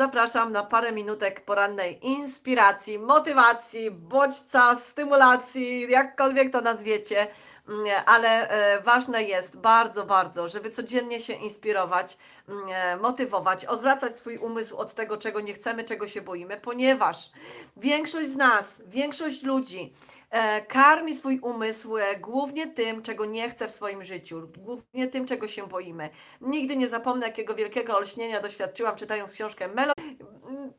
zapraszam na parę minutek porannej inspiracji, motywacji, bodźca, stymulacji, jakkolwiek to nazwiecie, ale e, ważne jest bardzo, bardzo, żeby codziennie się inspirować, mm, motywować, odwracać swój umysł od tego, czego nie chcemy, czego się boimy, ponieważ większość z nas, większość ludzi e, karmi swój umysł e, głównie tym, czego nie chce w swoim życiu, głównie tym, czego się boimy. Nigdy nie zapomnę, jakiego wielkiego olśnienia doświadczyłam czytając książkę Melo.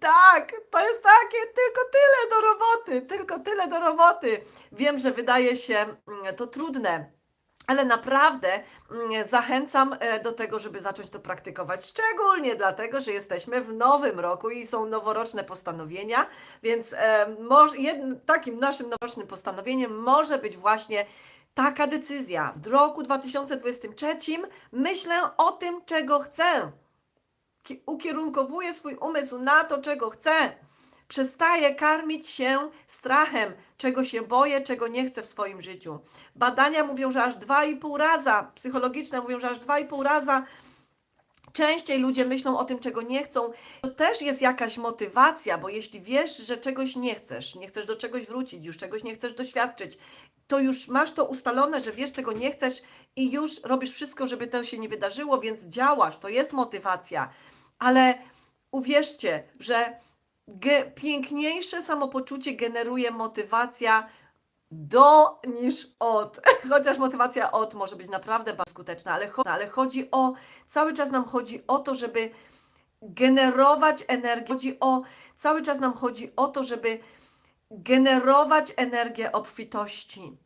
Tak, to jest takie, tylko tyle do roboty, tylko tyle do roboty. Wiem, że wydaje się mm, to trudne. Ale naprawdę mm, zachęcam e, do tego, żeby zacząć to praktykować. Szczególnie dlatego, że jesteśmy w nowym roku i są noworoczne postanowienia, więc e, takim naszym noworocznym postanowieniem może być właśnie taka decyzja. W roku 2023 myślę o tym, czego chcę ki- ukierunkowuję swój umysł na to, czego chcę. Przestaję karmić się strachem, czego się boję, czego nie chcę w swoim życiu. Badania mówią, że aż 2,5 raza, psychologiczne mówią, że aż 2,5 raza częściej ludzie myślą o tym, czego nie chcą. To też jest jakaś motywacja, bo jeśli wiesz, że czegoś nie chcesz, nie chcesz do czegoś wrócić, już czegoś nie chcesz doświadczyć, to już masz to ustalone, że wiesz, czego nie chcesz i już robisz wszystko, żeby to się nie wydarzyło, więc działasz. To jest motywacja. Ale uwierzcie, że piękniejsze samopoczucie generuje motywacja do niż od. Chociaż motywacja od może być naprawdę bardzo skuteczna, ale, cho- ale chodzi o, cały czas nam chodzi o to, żeby generować energię. Chodzi o, cały czas nam chodzi o to, żeby generować energię obfitości,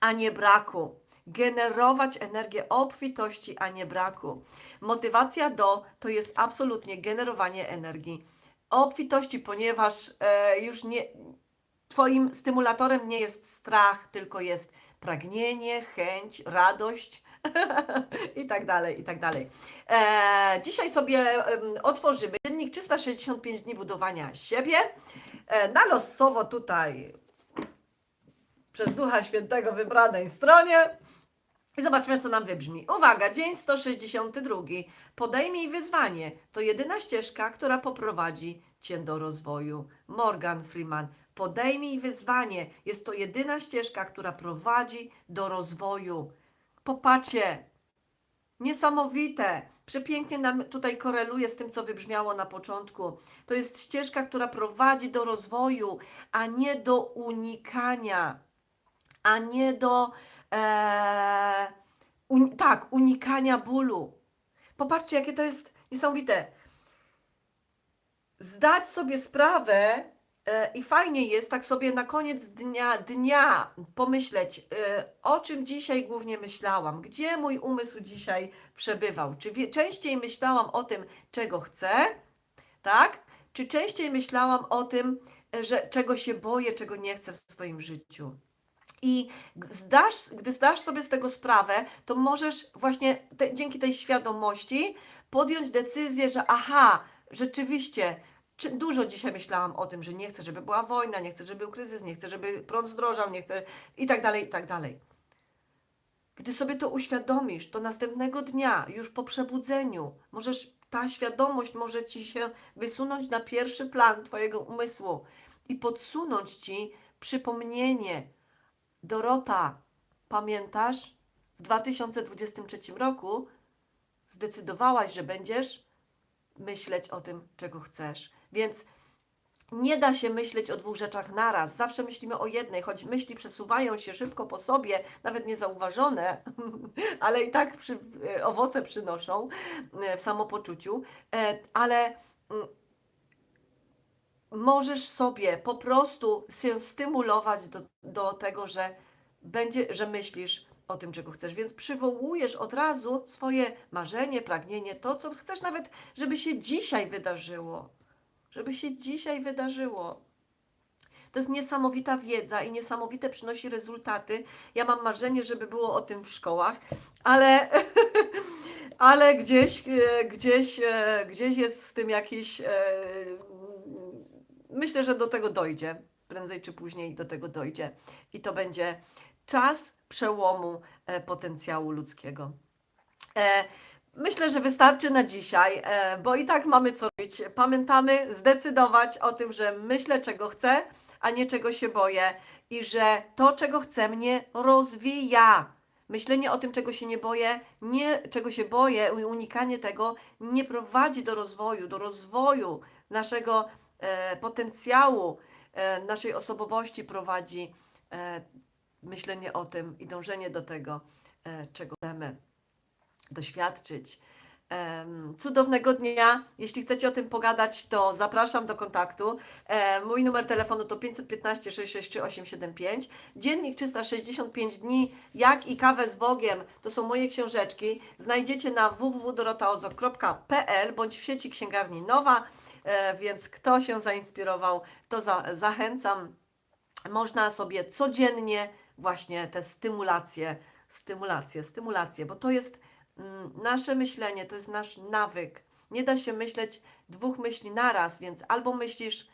a nie braku. Generować energię obfitości, a nie braku. Motywacja do to jest absolutnie generowanie energii obfitości, ponieważ e, już nie, Twoim stymulatorem nie jest strach, tylko jest pragnienie, chęć, radość i tak dalej, i tak dalej. E, dzisiaj sobie otworzymy dziennik 365 dni budowania siebie. E, na losowo tutaj przez Ducha Świętego wybranej stronie. I zobaczmy, co nam wybrzmi. Uwaga, dzień 162. Podejmij wyzwanie. To jedyna ścieżka, która poprowadzi Cię do rozwoju. Morgan Freeman. Podejmij wyzwanie. Jest to jedyna ścieżka, która prowadzi do rozwoju. Popatrzcie, Niesamowite. Przepięknie nam tutaj koreluje z tym, co wybrzmiało na początku. To jest ścieżka, która prowadzi do rozwoju, a nie do unikania, a nie do e, un, tak, unikania bólu. Popatrzcie, jakie to jest niesamowite. Zdać sobie sprawę e, i fajnie jest tak sobie na koniec dnia, dnia pomyśleć, e, o czym dzisiaj głównie myślałam, gdzie mój umysł dzisiaj przebywał. Czy wie, częściej myślałam o tym, czego chcę, tak? Czy częściej myślałam o tym, e, że czego się boję, czego nie chcę w swoim życiu. I zdasz, gdy zdasz sobie z tego sprawę, to możesz właśnie te, dzięki tej świadomości podjąć decyzję, że aha, rzeczywiście, czy, dużo dzisiaj myślałam o tym, że nie chcę, żeby była wojna, nie chcę, żeby był kryzys, nie chcę, żeby prąd zdrożał, nie chcę i tak dalej, i tak dalej. Gdy sobie to uświadomisz, to następnego dnia, już po przebudzeniu, możesz, ta świadomość może ci się wysunąć na pierwszy plan Twojego umysłu i podsunąć ci przypomnienie. Dorota, pamiętasz? W 2023 roku zdecydowałaś, że będziesz myśleć o tym, czego chcesz. Więc nie da się myśleć o dwóch rzeczach naraz. Zawsze myślimy o jednej, choć myśli przesuwają się szybko po sobie, nawet niezauważone, ale i tak przy, e, owoce przynoszą e, w samopoczuciu. E, Ale mm, możesz sobie po prostu się stymulować do, do tego, że będzie, że myślisz o tym, czego chcesz, więc przywołujesz od razu swoje marzenie, pragnienie, to, co chcesz nawet, żeby się dzisiaj wydarzyło. Żeby się dzisiaj wydarzyło. To jest niesamowita wiedza i niesamowite przynosi rezultaty. Ja mam marzenie, żeby było o tym w szkołach, ale, ale gdzieś, e, gdzieś, e, gdzieś jest z tym jakiś. Myślę, że do tego dojdzie. Prędzej czy później do tego dojdzie. I to będzie czas przełomu e, potencjału ludzkiego. E, Myślę, że wystarczy na dzisiaj, e, bo i tak mamy co robić. Pamiętamy zdecydować o tym, że myślę, czego chcę, a nie czego się boję i że to, czego chcę, mnie rozwija. Myślenie o tym, czego się nie boję, nie, czego się boję, i unikanie tego nie prowadzi do rozwoju, do rozwoju naszego potencjału, e, naszej osobowości prowadzi e, myślenie o tym i dążenie do tego, e, czego chcemy doświadczyć. Cudownego dnia. Jeśli chcecie o tym pogadać, to zapraszam do kontaktu. E, Mój numer telefonu to 515 663 875. Dziennik 365 dni, jak i kawę z Bogiem, to są moje książeczki. Znajdziecie na www.dorotaozok.pl bądź w sieci księgarni Nowa, e, więc kto się zainspirował, to za, zachęcam można sobie codziennie właśnie te stymulacje, stymulacje, stymulacje, bo to jest nasze myślenie, to jest nasz nawyk. Nie da się myśleć dwóch myśli naraz, więc albo myślisz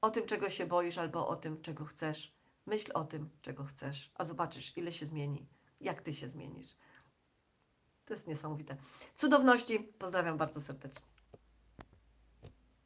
o tym, czego się boisz, albo o tym, czego chcesz. Myśl o tym, czego chcesz, a zobaczysz, ile się zmieni, jak ty się zmienisz. To jest niesamowite. Cudowności, pozdrawiam bardzo serdecznie.